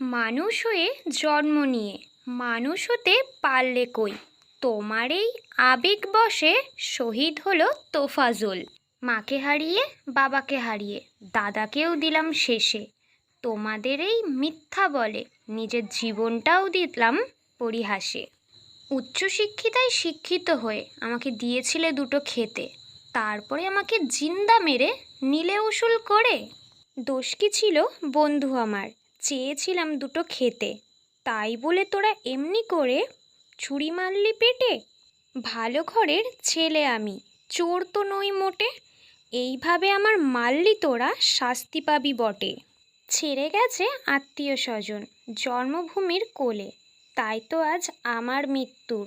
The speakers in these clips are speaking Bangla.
মানুষ হয়ে জন্ম নিয়ে, মানুষ হতে পারলে কই? তোমার এই আবেগ বসে শহীদ হলো তোফাজল। মাকে হারিয়ে, বাবাকে হারিয়ে, দাদাকেও দিলাম শেষে। তোমাদের এই মিথ্যা বলে নিজের জীবনটাও দিলাম পরিহাসে। উচ্চশিক্ষিতায় শিক্ষিত হয়ে আমাকে দিয়েছিলে দুটো খেতে। তারপরে আমাকে জিন্দা মেরে নিলে উসুল করে। দোষ কি ছিল বন্ধু আমার? চেয়েছিলাম দুটো খেতে। তাই বলে তোরা এমনি করে ছুরি মারলি পেটে? ভালো ঘরের ছেলে আমি, চোর তো নই মোটে। এইভাবে আমার মারলি তোরা শাস্তি পাবি বটে। ছেড়ে গেছে আত্মীয় স্বজন জন্মভূমির কোলে। তাই তো আজ আমার মৃত্যুর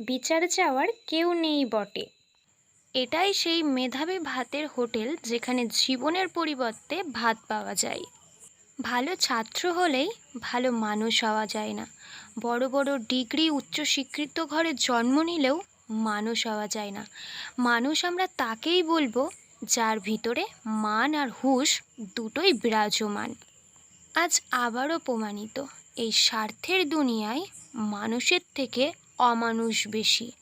বিচার চাওয়ার কেউ নেই বটে। এটাই সেই মেধাবী ভাতের হোটেল যেখানে জীবনের পরিবর্তে ভাত পাওয়া যায়। ভালো ছাত্র হলেই ভালো মানুষ হওয়া যায় না। বড় বড় ডিগ্রি উচ্চশিক্ষিত ঘরে জন্ম নিলেও মানুষ হওয়া যায় না। মানুষ আমরা তাকেই বলব যার ভিতরে মান আর হুশ দুটোই বিরাজমান। আজ আবারও প্রমাণিত, এই স্বার্থের দুনিয়ায় মানুষের থেকে অমানুষ বেশি।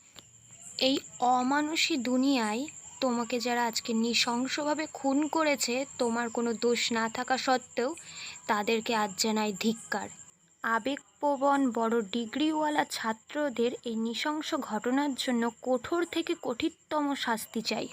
এই অমানুষী দুনিয়ায় তোমাকে যারা আজকে নৃশংসভাবে খুন করেছে, তোমার কোনো দোষ না থাকা সত্ত্বেও তাদেরকে আজ জানায় ধিক্কার। আবেগপ্রবণ বড় ডিগ্রিওয়ালা ছাত্রদের এই নৃশংস ঘটনার জন্য কঠোর থেকে কঠিনতম শাস্তি চাই।